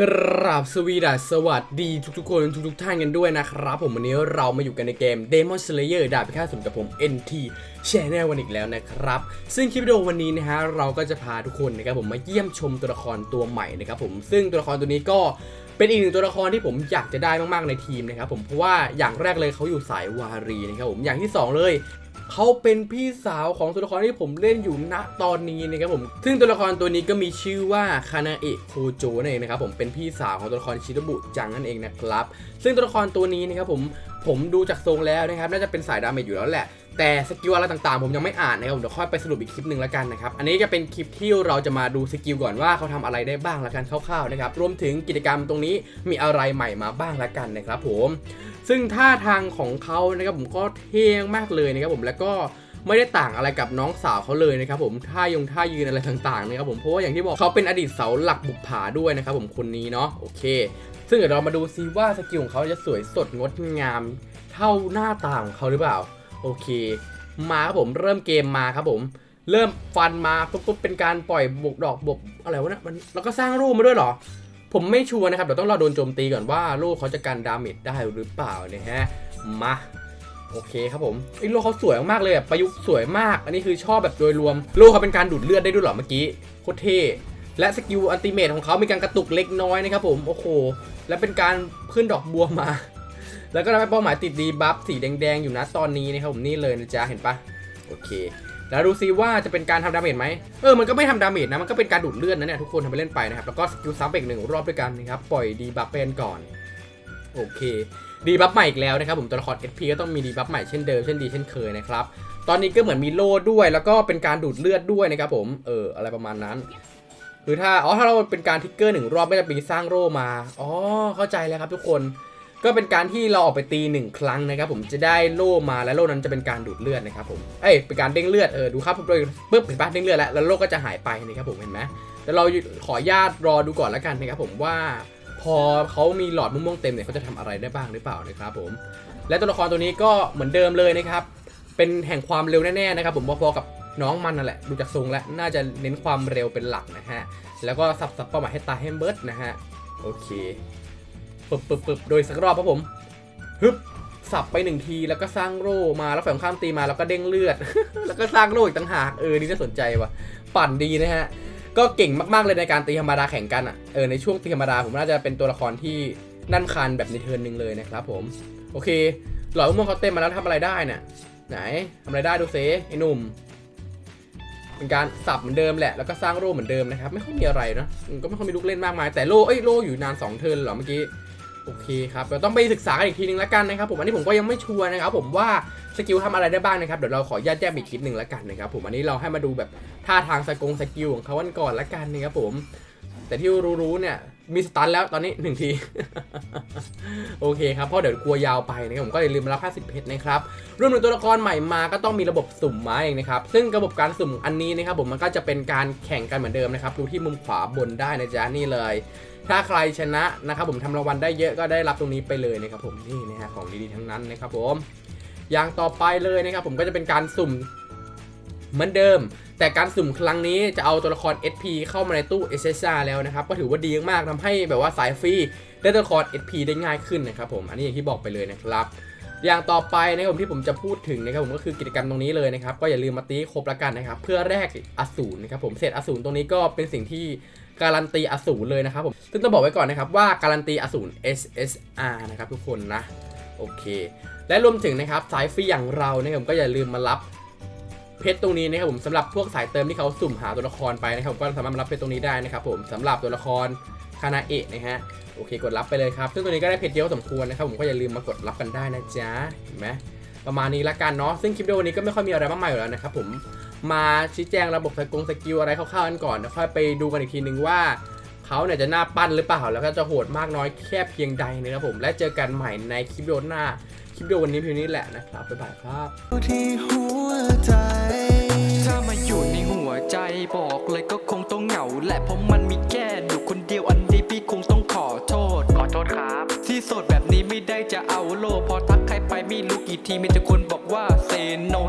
กราบสวีดัสสวัสดีทุกๆคนทุกๆท่านกันด้วยนะครับ ผมวันนี้เรามาอยู่กันในเกม Demon Slayer ดาบพิฆาตศูนกับผม NT Channel วันอีกแล้วนะครับ ซึ่งคลิปวิดีโอวันนี้นะฮะเราก็จะพาทุกคนนะครับผมมาเยี่ยมชมตัวละครตัวใหม่นะครับผมซึ่งตัวละครตัวนี้ก็ เป็นอีกหนึ่งตัวละครที่ผมอยากจะได้มากๆในทีมนะครับผมเพราะว่าอย่างแรกเลยเขาอยู่สายวารีนะครับผมอย่างที่สองเลยเขาเป็นพี่สาวของตัวละครที่ผมเล่นอยู่ณตอนนี้นะครับผม ซึ่งตัวละครตัวนี้ก็มีชื่อว่าคานาเอะโคโจนั่นเองนะครับผม เป็นพี่สาวของตัวละครชิโนบุจังนั่นเองนะครับ ซึ่งตัวละครตัวนี้นะครับผม ผมดูจากทรงแล้วนะครับ น่าจะเป็นสายดาเมจอยู่แล้วแหละ แต่สกิลอะไรต่างๆ ผมยังไม่อ่านนะครับผมเดี๋ยวค่อยไปสรุปอีกคลิปหนึ่งแล้วกันนะครับ อันนี้จะเป็นคลิปที่เราจะมาดูสกิลก่อนว่าเขาทำอะไรได้บ้างละกันคร่าวๆนะครับ รวมถึงกิจกรรมตรงนี้มีอะไรใหม่มาบ้างละกันนะครับผม ซึ่งท่าทางของเขานะครับผมก็เท่มากเลยนะครับผมแล้วก็ไม่ได้ต่างอะไรกับน้องสาวเขาเลยนะครับผมท่ายงท่ายืนอะไรต่างๆนะครับผมเพราะว่าอย่างที่บอกเขาเป็นอดีตเสาหลักบุกผาด้วยนะครับผมคนนี้เนาะโอเค ซึ่งเดี๋ยวเรามาดูซิว่าสกิลของเขาจะสวยสดงดงาม เท่าหน้าตาของเขาหรือเปล่า โอเค มาครับผมเริ่มเกมมาครับผม เริ่มฟันมาปุ๊บปุ๊บเป็นการปล่อยบวกดอกบวกอะไรวะเนี่ยมันแล้วก็สร้างรูปมาด้วยเหรอ ผมไม่ชัวร์นะครับเดี๋ยวต้องรอโดนโจมตีก่อนว่าลูกเขาจะกันดาเมจได้หรือเปล่าเนี่ยฮะมาโอเคครับผมไอ้ลูกเขาสวยมากเลยอะประยุกต์สวยมาก อันนี้คือชอบแบบโดยรวมลูกเขาเป็นการดูดเลือดได้ด้วยหรอเมื่อกี้โคตรเท่และสกิลอัลติเมทของเขามีการกระตุกเล็กน้อยนะครับผม โอ้โห และเป็นการขึ้นดอกบัวมา แล้วก็ทำให้เป้าหมายติดดีบัฟสีแดงๆ อยู่นะตอนนี้นะครับผมนี่เลยนะจ๊ะเห็นปะโอเค แล้วดูซิว่าจะเป็นการทำดาเมจไหมเออมันก็ไม่ทำดาเมจนะมันก็เป็นการดูดเลือดนะเนี่ยทุกคนทำไปเล่นไปนะครับแล้วก็สกิลซ้ำไปอีกหนึ่งรอบด้วยกันนะครับปล่อยดีบัฟเป็นก่อนโอเคดีบัฟใหม่อีกแล้วนะครับผมตัวละคร SP ก็ต้องมีดีบัฟใหม่เช่นเดิมเช่นดีเช่นเคยนะครับตอนนี้ก็เหมือนมีโล่ด้วย แล้วก็เป็นการดูดเลือดด้วยนะครับผมเอออะไรประมาณนั้นหรือถ้าอ๋อถ้าเราเป็นการทิกเกอร์หนึ่งรอบก็จะมีสร้างโล่มาอ๋อเข้าใจแล้วครับทุกคน ก็เป็นการที่เราออกไปตีหนึ่งครั้งนะครับผมจะได้โล่มาและโล่นั้นจะเป็นการดูดเลือดนะครับผมเอ้ยเป็นการเด้งเลือดเออดูครับโดยปึ๊บเห็นปะเด้งเลือดแล้วแล้วโล่ก็จะหายไปนะครับผมเห็นไหมแต่เราขอญาตรอดูก่อนแล้วกันนะครับผมว่าพอเขามีหลอดม่วงเต็มเนี่ยเขาจะทำอะไรได้บ้างหรือเปล่านะครับผม และตัวละครตัวนี้ก็เหมือนเดิมเลยนะครับ เป็นแห่งความเร็วแน่ๆนะครับผมพอๆกับน้องมันนั่นแหละดูจากทรงแล้วน่าจะเน้นความเร็วเป็นหลักนะฮะแล้วก็สับสับเป้าหมายให้ตายให้เบิร์ดนะฮะโอเค ปึบปึบปึบโดยสักรอบครับผมฮึบสับไปหนึ่งทีแล้วก็สร้างโร่มาแล้วฝ่งข้ามตีมาแล้วก็เด้งเลือด แล้วก็สร้างโร่อีกต่างหากเออนี่น่าสนใจว่ะปั่นดีนะฮะก็เก่งมากๆเลยในการตีธรรมดาแข่งกันอะเออในช่วงตีธรรมดาผมน่าจะเป็นตัวละครที่นั่นคันแบบในเทิร์นหนึ่งเลยนะครับผมโอเค หลอดม่วงเขาเต็มมาแล้วทำอะไรได้น่ะไหนทำอะไรได้ดูเซไอ้หนุ่มเป็นการสับเหมือนเดิมแหละแล้วก็สร้างโล่เหมือนเดิมนะครับไม่ค่อยมีอะไรนะก็ไม่ค่อยมีลูกเล่นมากมายแต่โล่เอ้ยโล่อยู่นาน2เทิร์นหรอเมื่อกี้ โอเคครับเราต้องไปศึกษากันอีกทีนึงแล้วกันนะครับผมอันนี้ผมก็ยังไม่ชัวร์นะครับผมว่าสกิลทำอะไรได้บ้างนะครับเดี๋ยวเราขอแยกแยกอีกคลิปหนึ่งแล้วกันนะครับผมอันนี้เราให้มาดูแบบท่าทางสกงสกิลของเขาวันก่อนแล้วกันนะครับผม แต่ที่รู้ๆเนี่ยมีสตันแล้วตอนนี้หนึ่งที โอเคครับเพราะเดี๋ยวกลัวยาวไปนะครับผมก็อย่าลืมรับ50เพชรนะครับรวมถึงตัวละครใหม่มาก็ต้องมีระบบสุ่มมาเองนะครับซึ่งระบบการสุ่มอันนี้นะครับผมมันก็จะเป็นการแข่งกันเหมือนเดิมนะครับดูที่มุมขวาบนได้นะจ๊ะนี่เลย ถ้าใครชนะนะครับผมทำรางวัลได้เยอะก็ได้รับตรงนี้ไปเลยนะครับผมนี่นะฮะของดีๆทั้งนั้นนะครับผมอย่างต่อไปเลยนะครับผมก็จะเป็นการสุ่ม เหมือนเดิม แต่การสุ่มครั้งนี้จะเอาตัวละคร SP เข้ามาในตู้ SSR แล้วนะครับก็ถือว่าดีมากๆทำให้แบบว่าสายฟรีได้ตัวละคร SP ได้ง่ายขึ้นนะครับผมอันนี้อย่างที่บอกไปเลยนะครับอย่างต่อไปนะครับผมที่ผมจะพูดถึงนะครับผมก็คือกิจกรรมตรงนี้เลยนะครับก็อย่าลืมมาตีครบละกันนะครับเพื่อแลกอสูรนะครับผมเศษอสูรตรงนี้ก็เป็นสิ่งที่การันตีอสูรเลยนะครับผมซึ่งต้องบอกไว้ก่อนนะครับว่าการันตีอสูร SSR นะครับทุกคนนะโอเค และรวมถึงนะครับสายฟรีอย่างเรานะครับผมก็อย่าลืมมารับ เพชรตรงนี้นะครับผมสำหรับพวกสายเติมที่เขาสุ่มหาตัวละครไปนะครับผมก็สามารถรับเพชรตรงนี้ได้นะครับผมสำหรับตัวละครคานาเอะนะฮะโอเคกดรับไปเลยครับซึ่งตัวนี้ก็ได้เพชรเยอะสมควรนะครับผมก็อย่าลืมมากดรับกันได้นะจ๊ะเห็นไหมประมาณนี้ละกันเนาะซึ่งคลิปวิดีโอนี้ก็ไม่ค่อยมีอะไรมากมายอยู่แล้วนะครับผมมาชี้แจงระบบสกงสกิลอะไรคร่าวๆกันก่อนแล้วค่อยไปดูกันอีกทีนึงว่า เขาเนี่ยจะหน้าปั้นหรือเปล่า แล้วก็จะโหดมากน้อยแค่เพียงใดนะครับผม และเจอกันใหม่ในคลิปวิดีโอหน้า คลิปวิดีโอวันนี้เพียงนี้แหละนะครับ บ๊ายบายครับที่หัวใจถ้ามาอยู่ในหัวใจบอกเลยก็คงต้องเหงาและเพราะมันมีแค่อยู่คนเดียวอันนี้พี่คงต้องขอโทษ ขอโทษครับ ที่โสดแบบนี้ไม่ได้จะเอาโลกพอทักใครไปไม่รู้กี่ทีมีแต่คนบอกว่าเซโน